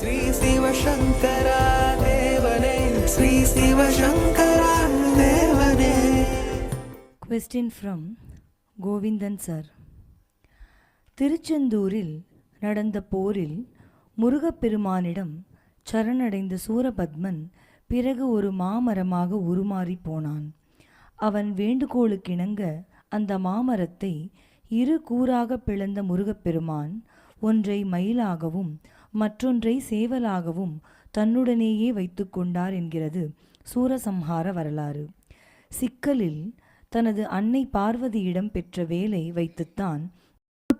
ஸ்ரீ சிவசங்கரா தேவனே ஸ்ரீ சிவசங்கரா தேவனே. கோவிந்தன் சார் திருச்செந்தூரில் நடந்த போரில் முருகப்பெருமானிடம் சரணடைந்த சூரபத்மன் பிறகு ஒரு மாமரமாக உருமாறி போனான். அவன் வேண்டுகோளுக்கிணங்க அந்த மாமரத்தை இரு கூறாக பிளந்த முருகப்பெருமான் ஒன்றை மயிலாகவும் மற்றொன்றை சேவலாகவும் தன்னுடனேயே வைத்துக்கொண்டார் என்கிறது சூரசம்ஹார வரலாறு. சிக்கலில் தனது அன்னை பார்வதியிடம் பெற்ற வேலை வைத்துத்தான்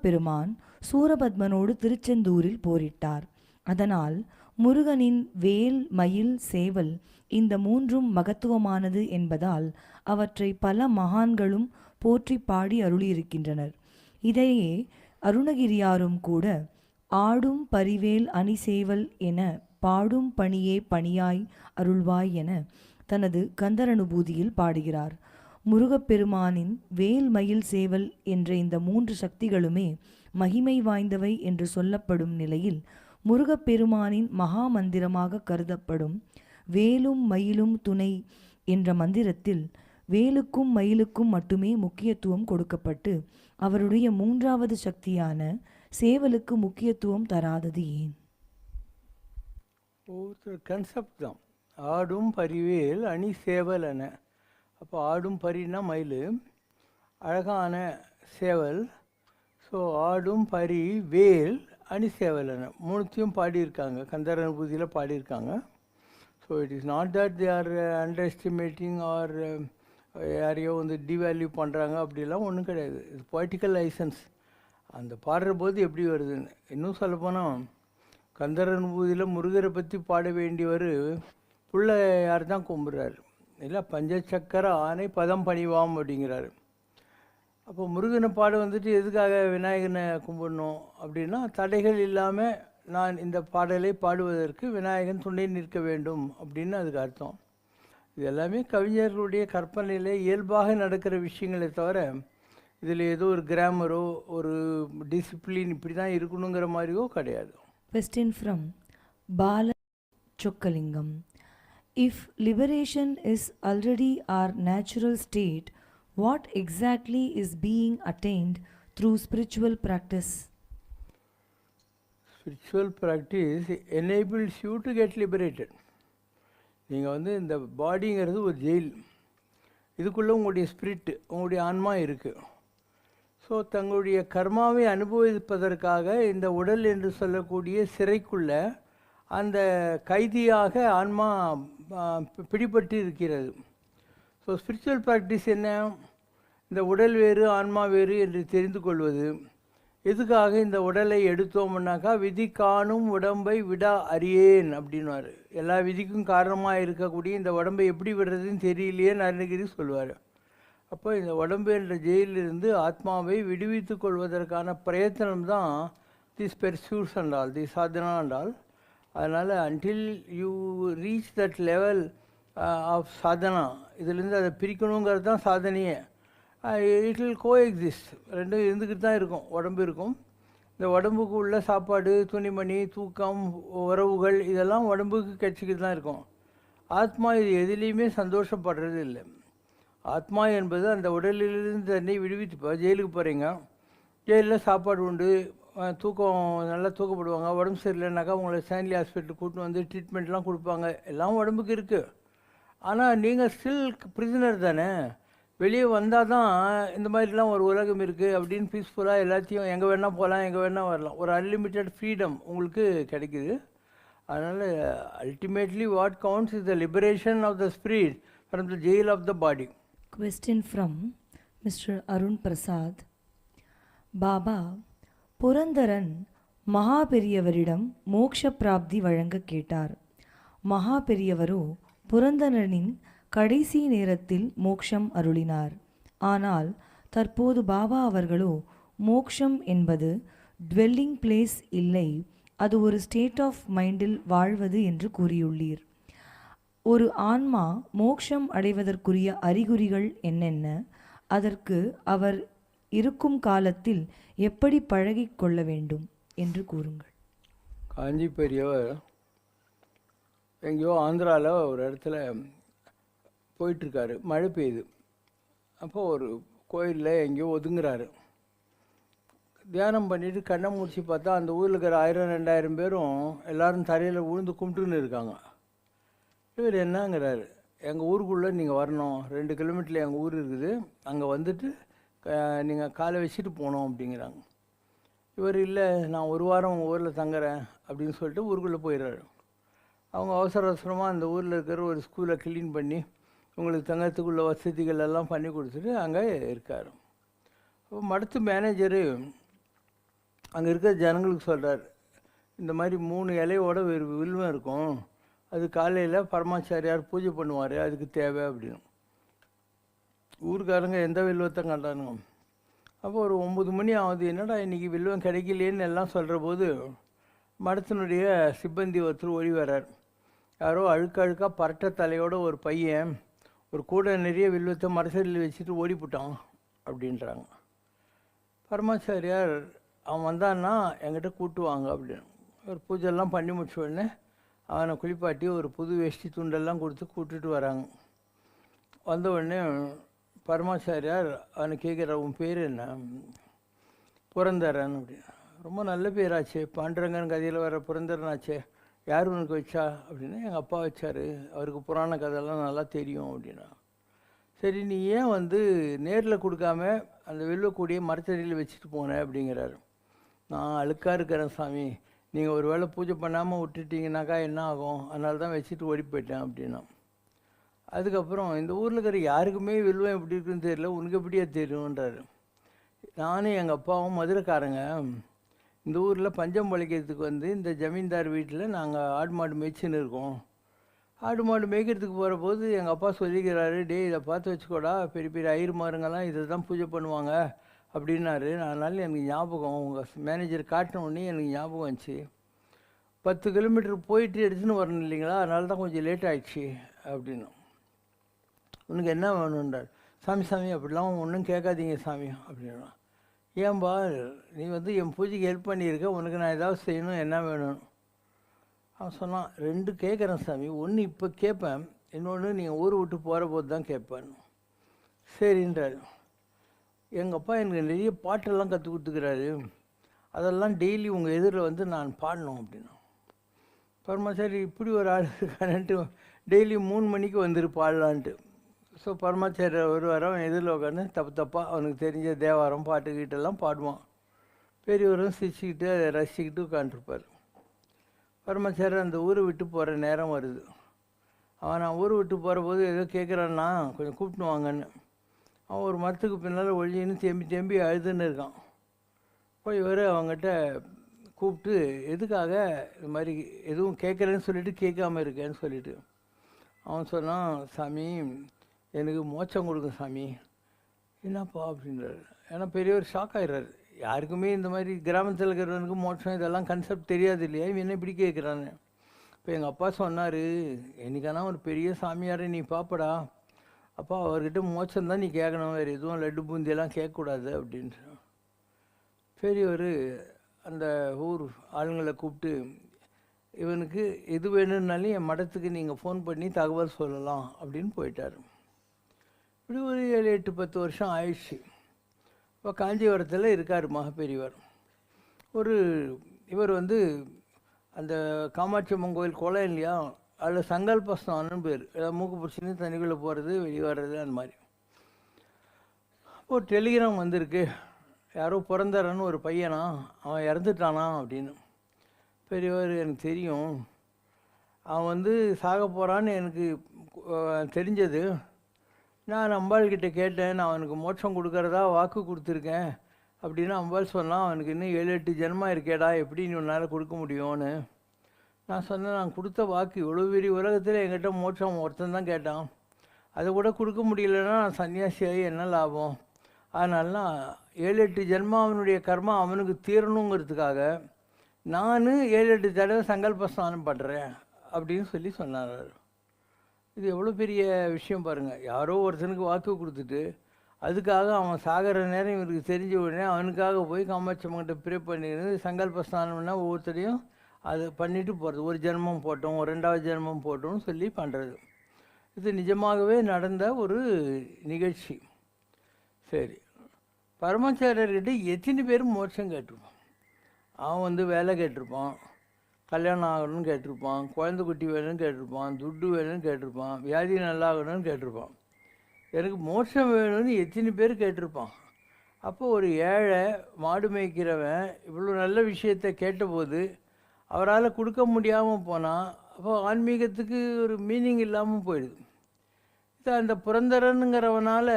பெருமான் சூரபத்மனோடு திருச்செந்தூரில் போரிட்டார். அதனால் முருகனின் வேல் மயில் சேவல் இந்த மூன்றும் மகத்துவமானது என்பதால் அவற்றை பல மகான்களும் போற்றி பாடி அருளியிருக்கின்றனர். இதையே அருணகிரியாரும் கூட ஆடும் பரிவேல் அணி சேவல் என பாடும் பணியே பணியாய் அருள்வாய் என தனது கந்தரனுபூதியில் பாடுகிறார். முருகப்பெருமானின் வேல் மயில் சேவல் என்ற இந்த மூன்று சக்திகளுமே மகிமை வாய்ந்தவை என்று சொல்லப்படும் நிலையில் முருகப்பெருமானின் மகா மந்திரமாக கருதப்படும் வேலும் மயிலும் துணை என்ற மந்திரத்தில் வேலுக்கும் மயிலுக்கும் மட்டுமே முக்கியத்துவம் கொடுக்கப்பட்டு அவருடைய மூன்றாவது சக்தியான சேவலுக்கு முக்கியத்துவம் தராதது ஏன்? ஒரு கன்செப்ட் தான். ஆடும் பரிவேல் அணி சேவல் என. அப்போ ஆடும் பரினா மயில். அழகான சேவல். ஸோ ஆடும் பரி வேல் அணி சேவல் என. மூணுத்தையும் பாடியிருக்காங்க. கந்தர் அனுபூதியில் பாடியிருக்காங்க. So it is not that they are under estimating or வந்து டிவேல்யூ பண்ணுறாங்க அப்படிலாம் ஒன்றும் கிடையாது. இது பொலிட்டிக்கல் லைசன்ஸ் அந்த பாடுற போது எப்படி வருதுன்னு இன்னும் சொல்லப்போனால் கந்தர் அனுபூதியில் முருகரை பற்றி பாட வேண்டியவர் புள்ள யார் தான் கும்பிட்றாரு. இல்லை பஞ்சச்சக்கர ஆனை பதம் பணிவாம் அப்படிங்கிறாரு. அப்போ முருகனை பாட வந்துட்டு எதுக்காக விநாயகனை கும்பிடணும் அப்படின்னா தடைகள் இல்லாமல் நான் இந்த பாடலை பாடுவதற்கு விநாயகன் துணை நிற்க வேண்டும் அப்படின்னு அதுக்கு அர்த்தம். இது எல்லாமே கவிஞர்களுடைய கற்பனையில் இயல்பாக நடக்கிற விஷயங்களை தவிர இதில் ஏதோ ஒரு கிராமரோ ஒரு டிசிப்ளின் இப்படி தான் இருக்கணுங்கிற மாதிரியோ கிடையாது Question from Bala Chokkalingam. If liberation is already our natural state, what exactly is being attained through spiritual practice? Spiritual practice enables you to get liberated நீங்கள் வந்து இந்த பாடிங்கிறது ஒரு ஜெயில் இதுக்குள்ளே உங்களுடைய ஸ்பிரிட் உங்களுடைய ஆன்மா இருக்குது ஸோ தங்களுடைய கர்மாவை அனுபவிப்பதற்காக இந்த உடல் என்று சொல்லக்கூடிய சிறைக்குள்ள அந்த கைதியாக ஆன்மா பி- பிடிபட்டு இருக்கிறது ஸோ ஸ்பிரிச்சுவல் ப்ராக்டிஸ் என்ன? இந்த உடல் வேறு ஆன்மா வேறு என்று தெரிந்து கொள்வது. எதுக்காக இந்த உடலை எடுத்தோம்னாக்கா விதி காணும் உடம்பை விடா அறியேன் அப்படின்வார் எல்லா விதிக்கும் காரணமாக இருக்கக்கூடிய இந்த உடம்பை எப்படி விடுறதுன்னு தெரியலையே அருணகிரி சொல்லுவார். அப்போ இந்த உடம்பு என்ற ஜெயிலிருந்து ஆத்மாவை விடுவித்து கொள்வதற்கான பிரயத்தனம் தான் திஸ் பெர்சூட்ஸ் என்றால் தி சாதனா என்றால் அதனால் until you reach that level of sadhana இதுலேருந்து அதை பிரிக்கணுங்கிறது தான் சாதனையே. இட் வில் கோ எக்ஸிஸ்ட் ரெண்டும் இருந்துக்கிட்டு தான் இருக்கும். உடம்பு இருக்கும். இந்த உடம்புக்கு உள்ள சாப்பாடு துணிமணி தூக்கம் உறவுகள் இதெல்லாம் உடம்புக்கு கிடச்சிக்கிட்டு தான் இருக்கும். ஆத்மா இது எதுலேயுமே சந்தோஷப்படுறது இல்லை. ஆத்மா என்பது அந்த உடலிலிருந்து தன்னை விடுவித்து ஜெயிலுக்கு போகிறீங்க ஜெயிலில் சாப்பாடு உண்டு தூக்கம் நல்லா தூக்கப்படுவாங்க. உடம்பு சரியில்லைனாக்கா உங்களை ஸ்டான்லி ஹாஸ்பிட்டல் கூட்டின்னு வந்து ட்ரீட்மெண்ட்லாம் கொடுப்பாங்க. எல்லாம் உடம்புக்கு இருக்குது ஆனால் நீங்கள் ஸ்டில் பிரிசனர் தானே? வெளியே வந்தால் தான் இந்த மாதிரிலாம் ஒரு உலகம் இருக்குது அப்படின்னு பீஸ்ஃபுல்லாக எல்லாத்தையும் எங்கே வேணால் போகலாம் எங்கே வேணால் வரலாம். ஒரு அன்லிமிட்டெட் ஃப்ரீடம் உங்களுக்கு கிடைக்குது. அதனால் ultimately what counts is the liberation of the spirit from the jail of the body Question from Mr. Arun Prasad. Baba Purandaran மகா பெரியவரிடம் மோக்ஷ பிராப்தி வழங்க கேட்டார் மகா பெரியவரோ புரந்தரனின் கடைசி நேரத்தில் மோக்ஷம் அருளினார் ஆனால் தற்போது பாபா அவர்களோ மோக்ஷம் என்பது டுவெல்லிங் பிளேஸ் இல்லை அது ஒரு ஸ்டேட் ஆஃப் மைண்டில் வாழ்வது என்று கூறியுள்ளீர் ஒரு ஆன்மா மோக்ஷம் அடைவதற்குரிய அறிகுறிகள் என்னென்ன? அதற்கு அவர் இருக்கும் காலத்தில் எப்படி பழகி கொள்ள வேண்டும் என்று கூறுங்கள். காஞ்சி பெரியவர் எங்கேயோ ஆந்திராவில் ஒரு இடத்துல போயிட்டுருக்காரு. மழை பெய்யுது. அப்போ ஒரு கோயிலில் எங்கேயோ ஒதுங்குறாரு. தியானம் பண்ணிவிட்டு கண்ணை முடிச்சு பார்த்தா அந்த ஊரில் இருக்கிற ஆயிரம் ரெண்டாயிரம் பேரும் எல்லோரும் தரையில் விழுந்து கும்பிட்டுன்னு இருக்காங்க. இவர் என்னங்கிறாரு. எங்கள் ஊருக்குள்ளே நீங்கள் வரணும். ரெண்டு கிலோமீட்டரில் எங்கள் ஊர் இருக்குது. அங்கே வந்துட்டு நீங்கள் காலை வச்சுட்டு போகணும் அப்படிங்கிறாங்க. இவர் இல்லை நான் ஒரு வாரம் உங்கள் ஊரில் தங்குறேன் அப்படின்னு சொல்லிட்டு ஊருக்குள்ளே போயிடுறாரு. அவங்க அவசர அவசரமாக அந்த ஊரில் இருக்கிற ஒரு ஸ்கூலை க்ளீன் பண்ணி உங்களுக்கு தங்கத்துக்குள்ள வசதிகள் எல்லாம் பண்ணி கொடுத்துட்டு அங்கே இருக்கார். அப்போ மடத்து மேனேஜரு அங்கே இருக்கிற ஜனங்களுக்கு சொல்கிறார் இந்த மாதிரி மூணு இலையோட ஒரு வில்வம் இருக்கும். அது காலையில் பரமாச்சாரியார் பூஜை பண்ணுவார் அதுக்கு தேவை அப்படின்னு. ஊருக்காரங்க எந்த வில்வத்தை கண்டானுங்க? அப்போ ஒரு ஒம்பது மணி ஆகுது என்னடா இன்றைக்கி வில்வம் கிடைக்கலேன்னு எல்லாம் சொல்கிற போது மடத்தினுடைய சிப்பந்தி ஒருத்தர் ஓடி வர்றார். யாரோ அழுக்க அழுக்காக பரட்ட தலையோட ஒரு பையன் ஒரு கூட நிறைய வில்வத்தை மரசடியில் வச்சுட்டு ஓடிப்புட்டான் அப்படின்றாங்க. பரமாச்சாரியார் அவன் வந்தான்னா என்கிட்ட கூட்டுவாங்க அப்படின்னு. ஒரு பூஜைலாம் பண்ணி முடிச்ச உடனே அவனை குளிப்பாட்டி ஒரு புது வேஷ்டி துண்டெல்லாம் கொடுத்து கூட்டுட்டு வராங்க. வந்த உடனே பரமாச்சாரியார் அவனை கேட்குற உன் பேர் என்ன? புரந்தரன் அப்படின்னு ரொம்ப நல்ல பேராச்சே பாண்டரங்கன் கதையில் வர புரந்தரனாச்சே யார் உனக்கு வச்சா? அப்படின்னா எங்கள் அப்பா வச்சார். அவருக்கு புராண கதையெல்லாம் நல்லா தெரியும் அப்படின்னா. சரி நீ ஏன் வந்து நேரில் கொடுக்காம அந்த வெள்ளக்கூடிய மரத்தடியில் வச்சுட்டு போனேன் அப்படிங்கிறாரு. நான் அழுக்காக இருக்கிறேன் சாமி நீங்கள் ஒரு வேளை பூஜை பண்ணாமல் விட்டுட்டீங்கனாக்கா என்ன ஆகும்? அதனால தான் வச்சுட்டு ஓடி போயிட்டேன் அப்படின்னா. அதுக்கப்புறம் இந்த ஊரில் இருக்கிற யாருக்குமே வில்வம் எப்படி இருக்குன்னு தெரியல. உனக்கு எப்படியா தெரியுன்றாரு நானும் எங்கள் அப்பாவும் மதுரைக்காரங்க. இந்த ஊரில் பஞ்சம் பழைக்கிறதுக்கு வந்து இந்த ஜமீன்தார் வீட்டில் நாங்கள் ஆடு மாடு மேய்ச்சின்னு இருக்கோம். ஆடு மாடு மேய்க்கிறதுக்கு போகிற போது எங்கள் அப்பா சொல்லிக்கிறாரு டே இதை பார்த்து வச்சுக்கோடா. பெரிய பெரிய ஐயர் மாருங்கெல்லாம் இதை தான் பூஜை பண்ணுவாங்க. அப்படின்னாரு. அதனால எனக்கு ஞாபகம் உங்கள் மேனேஜர் காட்டினோடனே எனக்கு ஞாபகம் வந்துச்சு. பத்து கிலோமீட்டர் போயிட்டு எடுத்துன்னு வரணும் இல்லைங்களா? அதனால தான் கொஞ்சம் லேட் ஆகிடுச்சு அப்படின்னு. உனக்கு என்ன வேணுன்றார் சாமி சாமி அப்படிலாம் ஒன்றும் கேட்காதீங்க சாமி அப்படின்னா. ஏன்பா நீ வந்து என் பூஜைக்கு ஹெல்ப் பண்ணியிருக்க. உனக்கு நான் ஏதாவது செய்யணும் என்ன வேணும்? அவன் சொன்னான் ரெண்டு கேட்குறேன் சாமி. ஒன்று இப்போ கேட்பேன். இன்னொன்று நீங்கள் ஊரை விட்டு போகிற போது தான் கேட்பேன் சரின்றாரு. எங்கள் அப்பா எனக்கு நிறைய பாட்டெல்லாம் கற்றுக் கொடுத்துக்கிறாரு. அதெல்லாம் டெய்லி உங்கள் எதிரில் வந்து நான் பாடணும் அப்படின்னா. பரமாச்சாரி இப்படி ஒரு ஆள் இருக்கான்ட்டு டெய்லி மூணு மணிக்கு வந்துரு பாடலான்ட்டு. ஸோ பரமாச்சாரியர் ஒரு வாரம் எதிரில் உட்காந்து தப்பு தப்பாக அவனுக்கு தெரிஞ்ச தேவாரம் பாட்டு கீட்டெல்லாம் பாடுவான். பெரியவரும் சிரிச்சுக்கிட்டு அதை ரசிச்சுக்கிட்டு உட்காந்துருப்பார் பரமாச்சாரியர் அந்த ஊரை விட்டு போகிற நேரம் வருது. அவன் நான் ஊரை விட்டு போகிற போது ஏதோ கேட்குறான்னா கொஞ்சம் கூப்பிட்டு வாங்கன்னு. அவன் ஒரு மரத்துக்கு பின்னால் ஒழியின்னு தேம்பி தேம்பி அழுதுன்னு இருக்கான். போய் இவர் அவங்ககிட்ட கூப்பிட்டு எதுக்காக இது மாதிரி எதுவும் கேட்குறேன்னு சொல்லிட்டு கேட்காம இருக்கேன்னு சொல்லிட்டு. அவன் சொன்னான் சாமி எனக்கு மோட்சம் கொடுங்க சாமி. என்னப்பா? அப்படின்றாரு. ஏன்னா பெரியவர் ஷாக் ஆயிடுறாரு. யாருக்குமே இந்த மாதிரி கிராமத்தில் இருக்கிறவனுக்கு மோட்சம் இதெல்லாம் கன்செப்ட் தெரியாது இல்லையா? இவன் என்ன இப்படி கேட்குறான்னு. இப்போ எங்கள் அப்பா சொன்னார் என்னைக்கானா ஒரு பெரிய சாமியாரை நீ பாப்படா. அப்போ அவர்கிட்ட மோட்சம் தான் நீ கேட்கணும் வேறு எதுவும் லட்டு பூந்தியெல்லாம் கேட்கக்கூடாது அப்படின்ட்டு பெரியவர் அந்த ஊர் ஆளுங்களை கூப்பிட்டு இவனுக்கு எது வேணும்னாலும் என் மடத்துக்கு நீங்கள் ஃபோன் பண்ணி தகவல் சொல்லலாம் அப்படின்னு போயிட்டார். இப்படி ஒரு ஏழு எட்டு பத்து வருஷம் ஆயிடுச்சு. இப்போ காஞ்சிபுரத்தில் இருக்கார் மகப்பெரியவர் ஒரு இவர் வந்து அந்த காமாட்சி அம்மன் கோயில் குளம் இல்லையா? அதில் சங்கல்பஸ்தானம்னு பேர். ஏதாவது மூக்கு பிடிச்சின்னு தண்ணிக்குள்ளே போகிறது வெளியே வர்றது அந்த மாதிரி. ஒரு டெலிகிராம் வந்திருக்கு. யாரோ பிறந்தாரன்னு ஒரு பையனா? அவன் இறந்துட்டானா அப்படின்னு. பெரியவர் எனக்கு தெரியும். அவன் வந்து சாக போகிறான்னு எனக்கு தெரிஞ்சது. நான் அம்பாள்கிட்ட கேட்டேன் நான் அவனுக்கு மோட்சம் கொடுக்கறதா வாக்கு கொடுத்துருக்கேன் அப்படின்னு அம்பாள் சொன்னான் அவனுக்கு இன்னும் ஏழு எட்டு ஜென்மா இருக்கேடா எப்படி நீ உன்னால் கொடுக்க முடியும்னு. நான் சொன்னேன் நான் கொடுத்த வாக்கு இவ்வளோ பெரிய உலகத்தில் என்கிட்ட மோட்சம் ஒருத்தன் தான் கேட்டான். அதை கூட கொடுக்க முடியலன்னா நான் சன்னியாசியாகி என்ன லாபம்? அதனால ஏழு எட்டு ஜென்மம் அவனுடைய கர்மா அவனுக்கு தீரணுங்கிறதுக்காக நான் ஏழு எட்டு தடவை சங்கல்ப ஸ்நானம் பண்ணுறேன் அப்படின்னு சொல்லி சொன்னார் இது எவ்வளோ பெரிய விஷயம் பாருங்கள் யாரோ ஒருத்தனுக்கு வாக்கு கொடுத்துட்டு அதுக்காக அவன் சாகிற நேரம் இவருக்கு தெரிஞ்ச உடனே அவனுக்காக போய் காமாட்சி அம்மன்கிட்ட ப்ரே பண்ணிருந்து சங்கல்ப ஸ்நானம்னா ஒவ்வொருத்தரையும் அது பண்ணிட்டு போகிறது ஒரு ஜென்மம் போட்டோம் ஒரு ரெண்டாவது ஜென்மம் போட்டோம்னு சொல்லி பண்ணுறது இது நிஜமாகவே நடந்த ஒரு நிகழ்ச்சி. சரி. பரமாச்சாரியர்கிட்ட எத்தனை பேர் மோட்சம் கேட்டிருப்பான் அவன் வந்து வேலை கேட்டிருப்பான். கல்யாணம் ஆகணும்னு கேட்டிருப்பான். குழந்தை குட்டி வேணும்னு கேட்டிருப்பான். துட்டு வேணும்னு கேட்டிருப்பான். வியாதி நல்லாகணும்னு கேட்டிருப்பான். எனக்கு மோட்சம் வேணும்னு எத்தனை பேர் கேட்டிருப்பான்? அப்போ ஒரு ஏழை மாடு மேய்க்கிறவன் இவ்வளோ நல்ல விஷயத்தை கேட்டபோது அவரால் கொடுக்க முடியாமல் போனால் அப்போ ஆன்மீகத்துக்கு ஒரு மீனிங் இல்லாமல் போயிடுது. இது அந்த புரந்தரனுங்கிறவனால்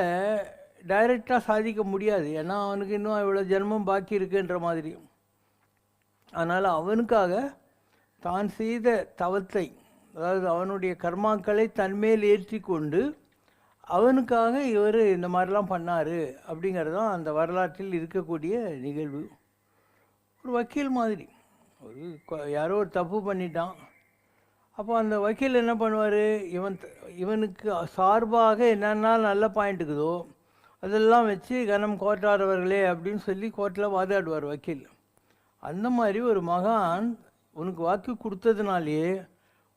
டைரெக்டாக சாதிக்க முடியாது. ஏன்னா அவனுக்கு இன்னும் இவ்வளோ ஜென்மம் பாக்கி இருக்குன்ற மாதிரி அதனால் அவனுக்காக தான் செய்த தவத்தை அதாவது அவனுடைய கர்மாக்களை தன்மேல் ஏற்றி கொண்டு அவனுக்காக இவர் இந்த மாதிரிலாம் பண்ணார் அப்படிங்கிறது தான் அந்த வரலாற்றில் இருக்கக்கூடிய நிகழ்வு. ஒரு வக்கீல் மாதிரி. ஒரு யாரோ ஒரு தப்பு பண்ணிட்டான். அப்போ அந்த வக்கீல் என்ன பண்ணுவார்? இவன் இவனுக்கு சார்பாக என்னென்ன நல்ல பாயிண்ட் இருக்குதோ அதெல்லாம் வச்சு கனம் கோட்டாடவர்களே அப்படின்னு சொல்லி கோர்ட்டில் வாதாடுவார் வக்கீல். அந்த மாதிரி ஒரு மகான் உனக்கு வாக்கு கொடுத்ததுனாலேயே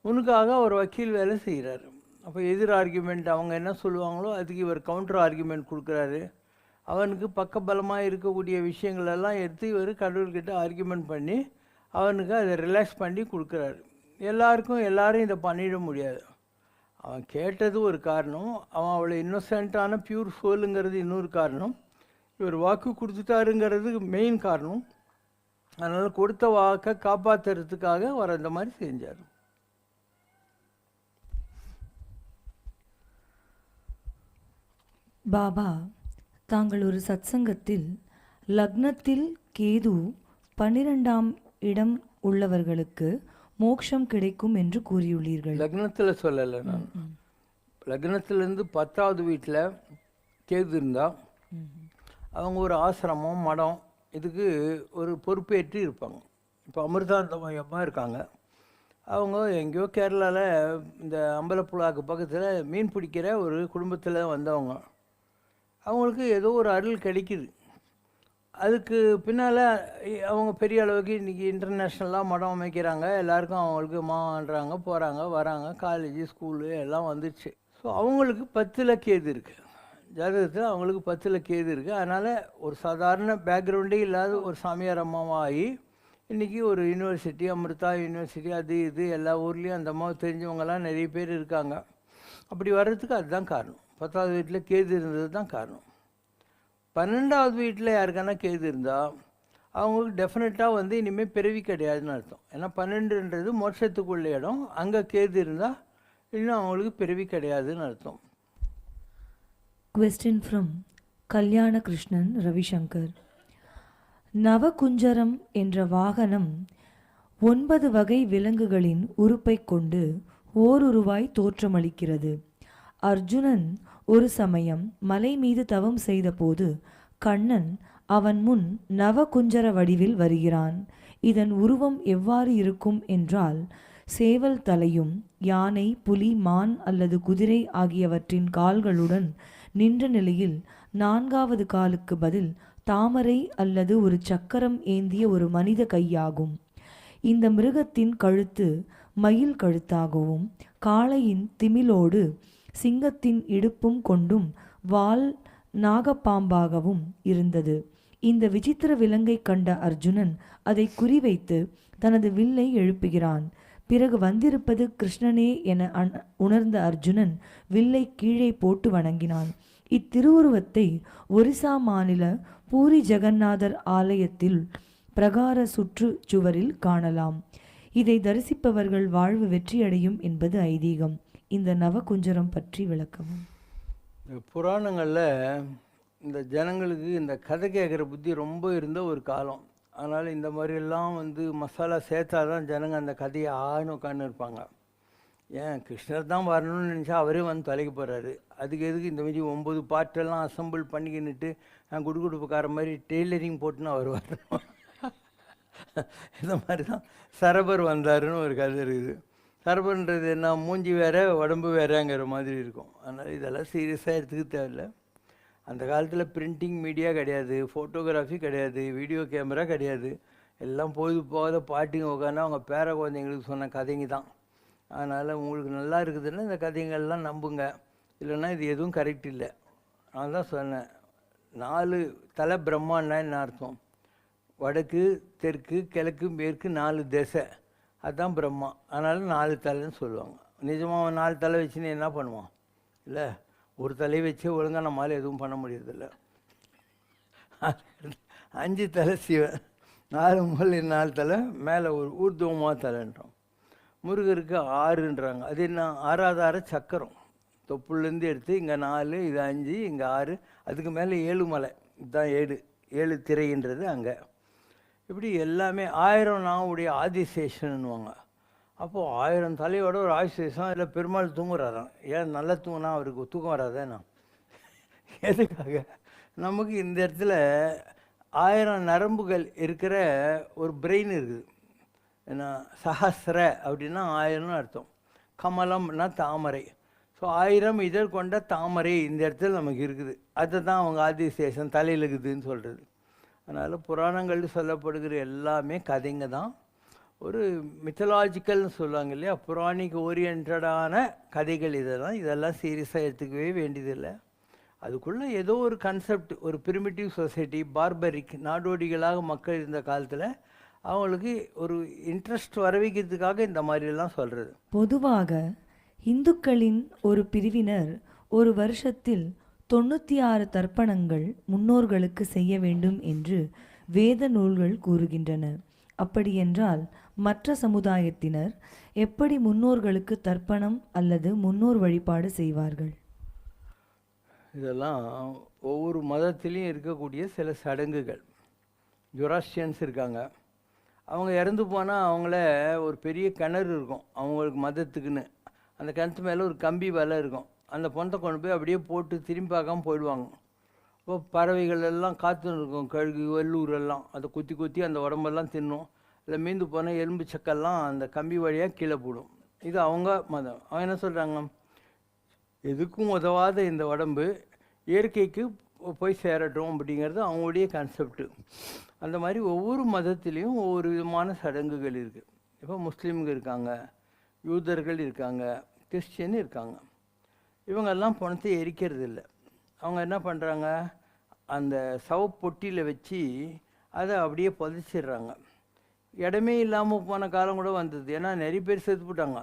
உனக்காக ஒரு வக்கீல் வேலை செய்கிறார் அப்போ எதிர் ஆர்கியூமெண்ட் அவங்க என்ன சொல்லுவாங்களோ அதுக்கு இவர் கவுண்டர் ஆர்கியூமெண்ட் கொடுக்குறாரு. அவனுக்கு பக்கபலமாக இருக்கக்கூடிய விஷயங்களெல்லாம் எடுத்து இவர் கடவுள்கிட்ட ஆர்கியூமெண்ட் பண்ணி அவனுக்கு அதை ரிலாக்ஸ் பண்ணி கொடுக்குறாரு. எல்லாருக்கும் எல்லாரும் இதை பண்ணிட முடியாது. அவன் கேட்டது ஒரு காரணம். அவன் அவ்வளோ இன்னொசென்ட்டான பியூர் சோலுங்கிறது இன்னொரு காரணம். இவர் வாக்கு கொடுத்துட்டாருங்கிறது மெயின் காரணம். அதனால் கொடுத்த வாக்கை காப்பாற்றுறதுக்காக அவர் அந்த மாதிரி செஞ்சார். பாபா தாங்கள் ஒரு சத்சங்கத்தில் லக்னத்தில் கேது பன்னிரெண்டாம் இடம் உள்ளவர்களுக்கு மோட்சம் கிடைக்கும் என்று கூறியுள்ளீர்கள். லக்னத்தில் சொல்லலை நான். லக்னத்திலேருந்து பத்தாவது வீட்டில் கேது இருந்தால் அவங்க ஒரு ஆசிரமம் மடம் இதுக்கு ஒரு பொறுப்பேற்று இருப்பாங்க. இப்போ அமிர்தாந்தமயமாக இருக்காங்க. அவங்க எங்கேயோ கேரளாவில் இந்த அம்பலப்புழாக்கு பக்கத்தில் மீன் பிடிக்கிற ஒரு குடும்பத்தில் வந்தவங்க. அவங்களுக்கு ஏதோ ஒரு அருள் கிடைக்குது. அதுக்கு பின்னால் அவங்க பெரிய அளவுக்கு இன்றைக்கி இன்டர்நேஷ்னலாக மடம் அமைக்கிறாங்க. எல்லாருக்கும் அவங்களுக்கு மான்றாங்க போகிறாங்க வராங்க. காலேஜ் ஸ்கூலு எல்லாம் வந்துடுச்சு ஸோ அவங்களுக்கு பத்தில் கேது இருக்குது ஜாதகத்தில் அவங்களுக்கு பத்தில் கேது இருக்குது அதனால் ஒரு சாதாரண பேக்ரவுண்டே இல்லாத ஒரு சாமியார் அம்மாவாகி இன்றைக்கி ஒரு யூனிவர்சிட்டி அமிர்தா யூனிவர்சிட்டி அது இது எல்லா ஊர்லேயும் அந்த அம்மாவை தெரிஞ்சவங்கலாம் நிறைய பேர் இருக்காங்க. அப்படி வர்றதுக்கு அதுதான் காரணம். பத்தாவது வீட்டில் கேது இருந்தது தான் காரணம். பன்னெண்டாவது வீட்டில் யாருக்கான கேது இருந்தால் அவங்களுக்கு டெஃபினட்டாக வந்து இனிமேல் பிறவி கிடையாதுன்னு அர்த்தம். ஏன்னா பன்னெண்டுன்றது மோட்சத்துக்குள்ள இடம். அங்கே கேது இருந்தால் இன்னும் அவங்களுக்கு பிறவி கிடையாதுன்னு அர்த்தம். கொஸ்டின் ஃப்ரம் கல்யாண கிருஷ்ணன் ரவிசங்கர். நவகுஞ்சரம் என்ற வாகனம் ஒன்பது வகை விலங்குகளின் உறுப்பைக் கொண்டு ஓருருவாய் தோற்றமளிக்கிறது. அர்ஜுனன் ஒரு சமயம் மலை மீது தவம் செய்தபோது கண்ணன் அவன் முன் நவகுஞ்சர வடிவில் வருகிறான். இதன் உருவம் எவ்வாறு இருக்கும் என்றால் சேவல் தலையும் யானை புலி மான் அல்லது குதிரை ஆகியவற்றின் கால்களுடன் நின்ற நிலையில் நான்காவது காலுக்கு பதில் தாமரை அல்லது ஒரு சக்கரம் ஏந்திய ஒரு மனித கையாகும். இந்த மிருகத்தின் கழுத்து மயில் கழுத்தாகவும் காளையின் திமிலோடு சிங்கத்தின் இடுப்பும் கொண்டும் வால் நாகப்பாம்பாகவும் இருந்தது. இந்த விசித்திர விலங்கை கண்ட அர்ஜுனன் அதை குறிவைத்து தனது வில்லை எழுப்புகிறான். பிறகு வந்திருப்பது கிருஷ்ணனே என உணர்ந்த அர்ஜுனன் வில்லை கீழே போட்டு வணங்கினான். இத்திருவுருவத்தை ஒரிசா மாநில பூரி ஜெகநாதர் ஆலயத்தில் பிரகார சுற்று சுவரில் காணலாம். இதை தரிசிப்பவர்கள் வாழ்வு வெற்றியடையும் என்பது ஐதீகம். இந்த நவகுஞ்சரம் பற்றி விளக்கவும். புராணங்களில் இந்த ஜனங்களுக்கு இந்த கதை கேட்குற புத்தி ரொம்ப இருந்த ஒரு காலம். அதனால் இந்த மாதிரியெல்லாம் வந்து மசாலா சேர்த்தா தான் ஜனங்க அந்த கதையை ஆன்னு உட்காந்து இருப்பாங்க. ஏன்? கிருஷ்ணர் தான் வரணும்னு நினச்சா அவரே வந்து தலைக்கு போகிறாரு அதுக்கு எதுக்கு இந்த மாதிரி ஒம்பது பாட்டெல்லாம் அசம்பிள் பண்ணிக்கின்னுட்டு நான் குடுகுடுப்புக்கார மாதிரி டெய்லரிங் போட்டுன்னு அவர் வரணும் இந்த மாதிரி தான் சரபர் வந்தாருன்னு ஒரு கதை இருக்குது. சரபர்ன்றது என்ன மூஞ்சி வேற உடம்பு வேறங்கிற மாதிரி இருக்கும். அதனால் இதெல்லாம் சீரியஸாக எடுத்துக்க தேவையில்ல. அந்த காலத்தில் பிரிண்டிங் மீடியா கிடையாது ஃபோட்டோகிராஃபி கிடையாது வீடியோ கேமரா கிடையாது. எல்லாம் பொழுது போகாத பாட்டிங்க உட்காந்து அவங்க பேர குழந்தைங்களுக்கு சொன்ன கதைங்க தான். அதனால் உங்களுக்கு நல்லா இருக்குதுன்னா இந்த கதைங்கள்லாம் நம்புங்க. இல்லைன்னா இது எதுவும் கரெக்ட் இல்லை. நான் தான் சொன்னேன் நாலு தலை பிரம்மாண்டா என்ன அர்த்தம்? வடக்கு தெற்கு கிழக்கு மேற்கு நாலு திசை. அதுதான் பிரம்மா. அதனால் நாலு தலைன்னு சொல்லுவாங்க. நிஜமாக அவன் நாலு தலை வச்சுன்னு என்ன பண்ணுவான்? இல்லை ஒரு தலையை வச்சே ஒழுங்காக நம்மளால் எதுவும் பண்ண முடியறதில்ல. அஞ்சு தலை சிவன் நாலு முகல் நாலு தலை மேலே ஒரு ஊர்துவமாக தலைன்றோம் முருகருக்கு ஆறுன்றாங்க. அது என்ன? ஆறாதார சக்கரம். தொப்புலேருந்து எடுத்து இங்கே நாலு இது அஞ்சு இங்கே ஆறு அதுக்கு மேலே ஏழு மலை. இதுதான் ஏழு ஏழு திரைன்றது அங்கே. இப்படி எல்லாமே ஆயிரம் நாவுடைய ஆதிசேஷன்னுவாங்க. அப்போது ஆயிரம் தலையோட ஒரு ஆதிசேஷம் இல்லை பெருமாள் தூங்குறாராம். ஏன் நல்லா தூங்கினா அவருக்கு தூக்கம் வராதேண்ணா எதுக்காக? நமக்கு இந்த இடத்துல ஆயிரம் நரம்புகள் இருக்கிற ஒரு பிரெயின் இருக்குது. ஏன்னா சஹஸ்ர அப்படின்னா ஆயிரம்னு அர்த்தம். கமலம்னா தாமரை. ஸோ ஆயிரம் இதழ் கொண்ட தாமரை இந்த இடத்துல நமக்கு இருக்குது. அதை தான் அவங்க ஆதிசேஷன் தலையில் இருக்குதுன்னு சொல்கிறது அதனால் புராணங்கள் சொல்லப்படுகிற எல்லாமே கதைங்க தான் ஒரு மித்தலாஜிக்கல்னு சொல்லுவாங்க இல்லையா? புராணிக் ஓரியன்டான கதைகள் இதெல்லாம். இதெல்லாம் சீரியஸாக எடுத்துக்கவே வேண்டியதில்லை. அதுக்குள்ளே ஏதோ ஒரு கன்செப்ட் ஒரு பிரிமிட்டிவ் சொசைட்டி பார்பரிக் நாடோடிகளாக மக்கள் இருந்த காலத்தில் அவங்களுக்கு ஒரு இன்ட்ரெஸ்ட் வர வைக்கிறதுக்காக இந்த மாதிரிலாம் சொல்கிறது பொதுவாக இந்துக்களின் ஒரு பிரிவினர் ஒரு வருஷத்தில் தொண்ணூற்றி ஆறு தர்ப்பணங்கள் முன்னோர்களுக்கு செய்ய வேண்டும் என்று வேத நூல்கள் கூறுகின்றன. அப்படியென்றால் மற்ற சமுதாயத்தினர் எப்படி முன்னோர்களுக்கு தர்ப்பணம் அல்லது முன்னோர் வழிபாடு செய்வார்கள்? இதெல்லாம் ஒவ்வொரு மதத்திலையும் இருக்கக்கூடிய சில சடங்குகள். ஜொராஸ்டியன்ஸ் இருக்காங்க. அவங்க இறந்து போனால் அவங்கள ஒரு பெரிய கிணறு இருக்கும். அவங்களுக்கு மதத்துக்குன்னு. அந்த கிணத்து மேலே ஒரு கம்பி வலை இருக்கும். அந்த பொண்ணை கொண்டு போய் அப்படியே போட்டு திரும்பி பார்க்காம போயிடுவாங்க. இப்போ பறவைகள் எல்லாம் காற்று இருக்கும் கழுகு வெள்ளூர் எல்லாம். அதை குத்தி குத்தி அந்த உடம்பெல்லாம் தின்னும். இல்லை மீந்து போனால் எலும்பு சக்கெல்லாம் அந்த கம்பி வழியாக கீழே போடும். இது அவங்க மதம். அவங்க என்ன சொல்கிறாங்க எதுக்கும் உதவாத இந்த உடம்பு இயற்கைக்கு போய் சேரட்டும் அப்படிங்கிறது அவங்களுடைய கான்செப்ட்டு அந்த மாதிரி ஒவ்வொரு மதத்துலேயும் ஒவ்வொரு விதமான சடங்குகள் இருக்குது இப்போ முஸ்லீம்கள் இருக்காங்க யூதர்கள் இருக்காங்க கிறிஸ்டியன் இருக்காங்க. இவங்கெல்லாம் பணத்தை எரிக்கிறது இல்லை அவங்க என்ன பண்ணுறாங்க அந்த சவப்பொட்டியில் வச்சு அதை அப்படியே புதைச்சிடுறாங்க. இடமே இல்லாமல் போன காலம் கூட வந்தது. ஏன்னா நிறைய பேர் செத்து போட்டாங்க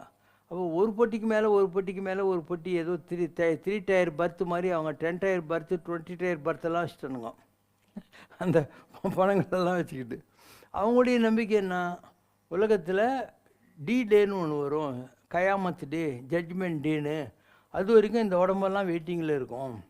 அப்போ ஒரு பொட்டிக்கு மேலே ஒரு பொட்டிக்கு மேலே ஒரு பொட்டி ஏதோ த்ரீ டய த்ரீ டயர் பர்த் மாதிரி அவங்க ten tier berth twenty tier பர்த்தெல்லாம் வச்சுட்டானுங்க அந்த பணங்களெல்லாம் வச்சுக்கிட்டு. அவங்களுடைய நம்பிக்கை என்ன? உலகத்தில் டி டேன்னு ஒன்று வரும். கயாமத்து டே ஜட்ஜ்மெண்ட் டேன்னு அது வரைக்கும் இந்த உடம்பெல்லாம் வெயிட்டிங்கில் இருக்கும்.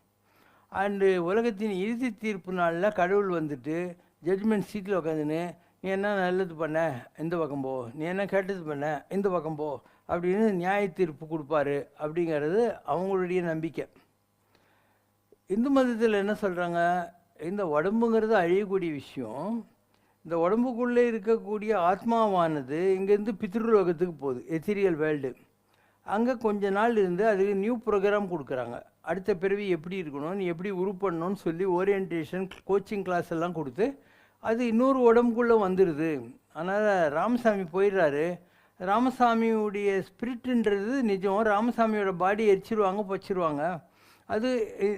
அண்டு உலகத்தின் இறுதி தீர்ப்பு நாளில் கடவுள் வந்துட்டு ஜட்ஜ்மெண்ட் சீட்டில் உட்காந்துன்னு நீ என்ன நல்லது பண்ண? இந்த பக்கம் போ. நீ என்ன கேட்டது பண்ண? இந்த பக்கம் போ. அப்படின்னு நியாய தீர்ப்பு கொடுப்பாரு அப்படிங்கிறது அவங்களுடைய நம்பிக்கை. இந்து மதத்தில் என்ன சொல்கிறாங்க இந்த உடம்புங்கிறது அழியக்கூடிய விஷயம். இந்த உடம்புக்குள்ளே இருக்கக்கூடிய ஆத்மாவானது இங்கேருந்து பித்ருலோகத்துக்கு போகுது. எத்திரியல் வேர்ல்டு அங்கே கொஞ்ச நாள் இருந்து அதுக்கு நியூ ப்ரோக்ராம் கொடுக்குறாங்க. அடுத்த பிறவி எப்படி இருக்கணும் நீ எப்படி உருப்படணும்னு சொல்லி ஓரியன்டேஷன் கோச்சிங் கிளாஸ் எல்லாம் கொடுத்து அது இன்னொரு உடம்புக்குள்ளே வந்துடுது அதனால் ராமசாமி போயிடுறாரு. ராமசாமியுடைய ஸ்பிரிட்டுன்றது நிஜம். ராமசாமியோட பாடி எரிச்சிருவாங்க பொச்சிருவாங்க. அது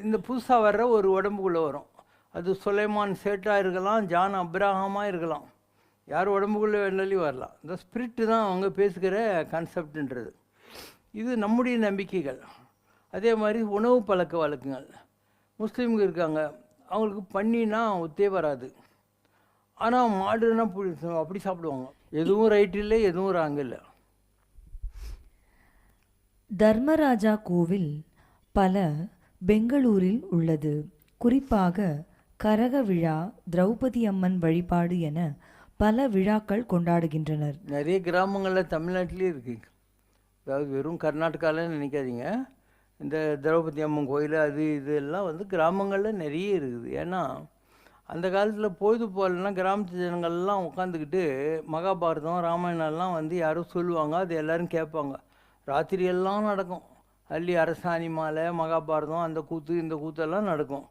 இந்த புதுசாக வர்ற ஒரு உடம்புக்குள்ளே வரும். அது சுலைமான் சேட்டாக இருக்கலாம் ஜான் அப்ராஹமாக இருக்கலாம். யார் உடம்புக்குள்ளே வேணாலும் வரலாம். இந்த ஸ்பிரிட்டு தான் அவங்க பேசுகிற கான்செப்ட்ன்றது இது நம்முடைய நம்பிக்கைகள். அதே மாதிரி உணவு பழக்க வழக்கங்கள். முஸ்லீம்ங்க இருக்காங்க. அவங்களுக்கு பண்ணினா ஒத்தே வராது. ஆனால் மாடுனா புடி- அப்படி சாப்பிடுவாங்க. எதுவும் ரைட் இல்லை எதுவும் ராங் இல்லை. தர்மராஜா கோவில் பல பெங்களூரில் உள்ளது. குறிப்பாக கரக விழா திரௌபதி அம்மன் வழிபாடு என பல விழாக்கள் கொண்டாடுகின்றனர். நிறைய கிராமங்களில் தமிழ்நாட்டிலே இருக்கு. அதாவது வெறும் கர்நாடகாவில் நினைக்காதீங்க. இந்த திரௌபதி அம்மன் கோயில் அது இது எல்லாம் வந்து கிராமங்களில் நிறைய இருக்குது. ஏன்னா அந்த காலத்தில் பொழுது போகலன்னா கிராமத்து ஜனங்கள்லாம் உட்காந்துக்கிட்டு மகாபாரதம் ராமாயணம்லாம் வந்து யாரும் சொல்லுவாங்க அது எல்லோரும் கேட்பாங்க. ராத்திரியெல்லாம் நடக்கும். அள்ளி அரசாணி மாலை மகாபாரதம் அந்த கூத்து இந்த கூத்தெல்லாம் நடக்கும்.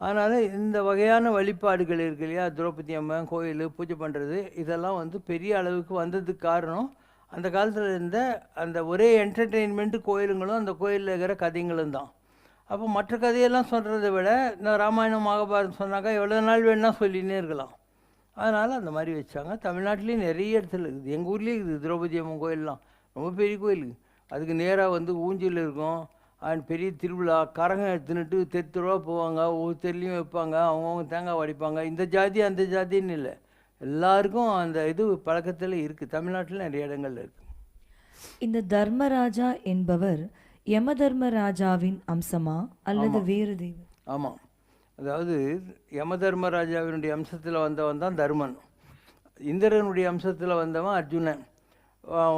அதனால் இந்த வகையான வழிபாடுகள் இருக்கு இல்லையா? திரௌபதி அம்மன் கோயில் பூஜை பண்ணுறது இதெல்லாம் வந்து பெரிய அளவுக்கு வந்ததுக்கு காரணம் அந்த காலத்தில் இருந்த அந்த ஒரே என்டர்டெயின்மெண்ட்டு கோயிலுங்களும் அந்த கோயிலில் இருக்கிற கதைங்களும் தான். அப்போ மற்ற கதையெல்லாம் சொல்கிறத விட இந்த ராமாயணம் மகாபாரதம் சொன்னாக்கா எவ்வளோ நாள் வேணால் சொல்லினே இருக்கலாம். அதனால் அந்த மாதிரி வச்சாங்க. தமிழ்நாட்டிலேயும் நிறைய இடத்துல இருக்குது. எங்கள் ஊர்லேயே இருக்குது திரௌபதி அம்மன் கோயிலெலாம். ரொம்ப பெரிய கோயில் அதுக்கு நேராக வந்து ஊஞ்சல் இருக்கும். அண்ட் பெரிய திருவிழா கரகம் எடுத்துன்னுட்டு தெத்துருவா போவாங்க. ஒவ்வொரு தெருலையும் வைப்பாங்க. அவங்கவுங்க தேங்காய் உடைப்பாங்க. இந்த ஜாதி அந்த ஜாதின்னு இல்லை. எல்லாருக்கும் அந்த இது பழக்கத்தில் இருக்குது தமிழ்நாட்டில் நிறைய இடங்கள்ல இருக்குது இந்த தர்மராஜா என்பவர் யம தர்மராஜாவின் அம்சமா அல்லது வேறு தெய்வம்? ஆமாம் அதாவது யமதர்மராஜாவினுடைய அம்சத்தில் வந்தவன் தான் தர்மன். இந்திரனுடைய அம்சத்தில் வந்தவன் அர்ஜுனன்.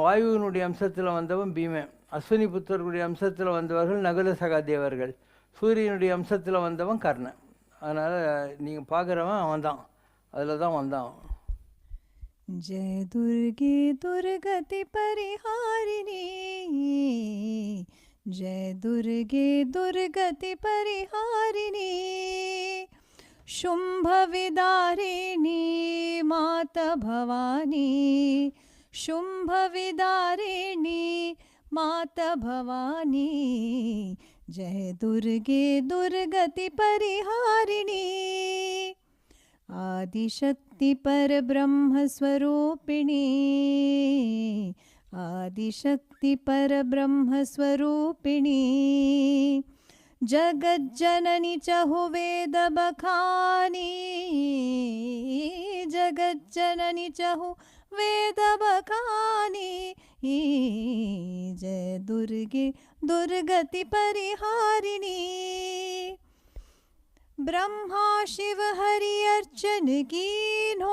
வாயுவினுடைய அம்சத்தில் வந்தவன் பீமன். அஸ்வினி புத்தர்களுடைய அம்சத்தில் வந்தவர்கள் நகுல சகாதேவர்கள் சூரியனுடைய அம்சத்தில் வந்தவன் கர்ணன். அதனால் நீங்கள் பார்க்குறவன் அவன் தான் அதில் தான் வந்தான் जय दुर्गे दुर्गति परिहारिणी। जय दुर्गे दुर्गति परिहारिणी। शुंभ शुम्भविदारिणी मात भवानी। शुंभ शुम्भविदारिणी मात भवानी। जय दुर्गे दुर्गति परिहारिणी। आदिशक्ति पर ब्रह्मस्वरूपिण आदिशक्ति पर आदिशक्तिपरब्रह्मस्वरूपिणी। आदिशक्तिपरब्रह्मस्वरूपिणी। जगज्जननि च हुवेदबखानि। जगज्जननि च हुवेदबखानि। जय दुर्गे दुर्गति परिहारिणी। ब्रह्मा शिव हरि अर्चन कीन्हो।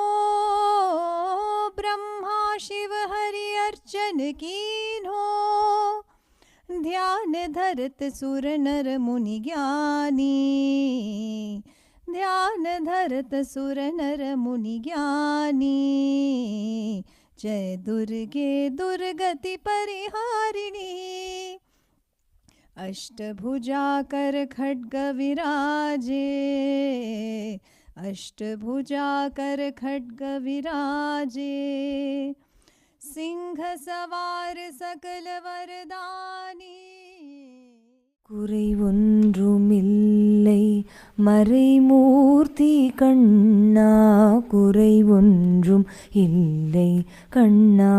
ब्रह्मा शिव हरि अर्चन कीन्हो। ध्यान धरत सुर नर मुनि ज्ञानी। ध्यान धरत सुर नर मुनि ज्ञानी। जय दुर्गे दुर्गति परिहारिणी। अष्टभुजाकर खड्ग विराजे अष्टभुजाकर खड्ग विराजे सिंह सवार सकल वरदानी குறை ஒன்றுமில்லை மறைமூர்த்தி கண்ணா குறை ஒன்றும் இல்லை கண்ணா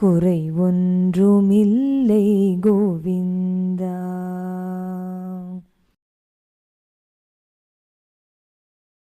குறை ஒன்றுமில்லை கோவிந்தா.